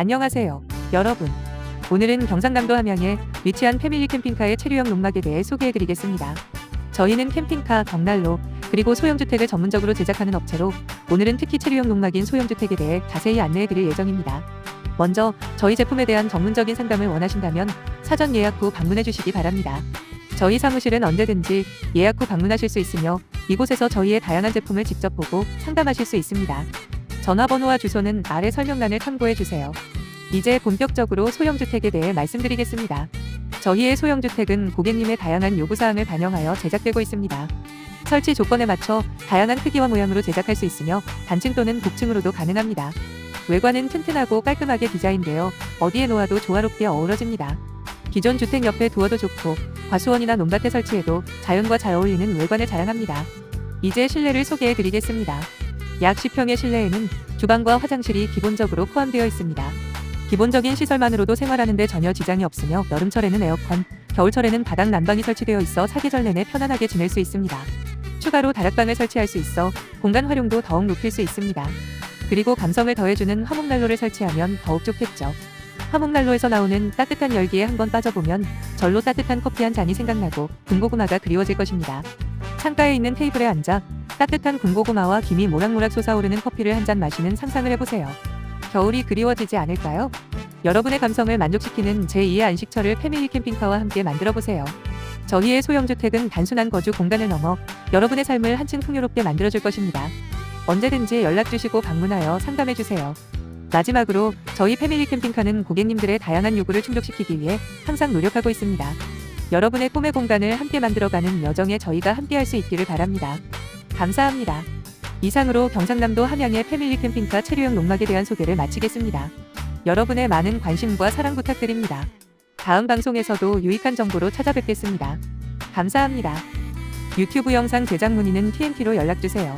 안녕하세요, 여러분. 오늘은 경상남도 함양에 위치한 패밀리 캠핑카의 체류형 농막에 대해 소개해드리겠습니다. 저희는 캠핑카, 벽난로, 그리고 소형주택을 전문적으로 제작하는 업체로 오늘은 특히 체류형 농막인 소형주택에 대해 자세히 안내해드릴 예정입니다. 먼저 저희 제품에 대한 전문적인 상담을 원하신다면 사전 예약 후 방문해 주시기 바랍니다. 저희 사무실은 언제든지 예약 후 방문하실 수 있으며 이곳에서 저희의 다양한 제품을 직접 보고 상담하실 수 있습니다. 전화번호와 주소는 아래 설명란을 참고해 주세요. 이제 본격적으로 소형주택에 대해 말씀드리겠습니다. 저희의 소형주택은 고객님의 다양한 요구사항을 반영하여 제작되고 있습니다. 설치 조건에 맞춰 다양한 크기와 모양으로 제작할 수 있으며 단층 또는 복층으로도 가능합니다. 외관은 튼튼하고 깔끔하게 디자인되어 어디에 놓아도 조화롭게 어우러집니다. 기존 주택 옆에 두어도 좋고 과수원이나 논밭에 설치해도 자연과 잘 어울리는 외관을 자랑합니다. 이제 실내를 소개해 드리겠습니다. 약 10평의 실내에는 주방과 화장실이 기본적으로 포함되어 있습니다. 기본적인 시설만으로도 생활하는데 전혀 지장이 없으며 여름철에는 에어컨, 겨울철에는 바닥 난방이 설치되어 있어 사계절 내내 편안하게 지낼 수 있습니다. 추가로 다락방을 설치할 수 있어 공간 활용도 더욱 높일 수 있습니다. 그리고 감성을 더해주는 화목난로를 설치하면 더욱 좋겠죠. 화목난로에서 나오는 따뜻한 열기에 한번 빠져보면 절로 따뜻한 커피 한 잔이 생각나고 군고구마가 그리워질 것입니다. 창가에 있는 테이블에 앉아 따뜻한 군고구마와 김이 모락모락 솟아오르는 커피를 한 잔 마시는 상상을 해보세요. 겨울이 그리워지지 않을까요? 여러분의 감성을 만족시키는 제2의 안식처를 패밀리 캠핑카와 함께 만들어 보세요. 저희의 소형주택은 단순한 거주 공간을 넘어 여러분의 삶을 한층 풍요롭게 만들어줄 것입니다. 언제든지 연락 주시고 방문하여 상담해 주세요. 마지막으로 저희 패밀리 캠핑카는 고객님들의 다양한 요구를 충족시키기 위해 항상 노력하고 있습니다. 여러분의 꿈의 공간을 함께 만들어가는 여정에 저희가 함께할 수 있기를 바랍니다. 감사합니다. 이상으로 경상남도 함양의 패밀리 캠핑카 체류형 농막에 대한 소개를 마치겠습니다. 여러분의 많은 관심과 사랑 부탁드립니다. 다음 방송에서도 유익한 정보로 찾아뵙겠습니다. 감사합니다. 유튜브 영상 제작 문의는 TNT로 연락주세요.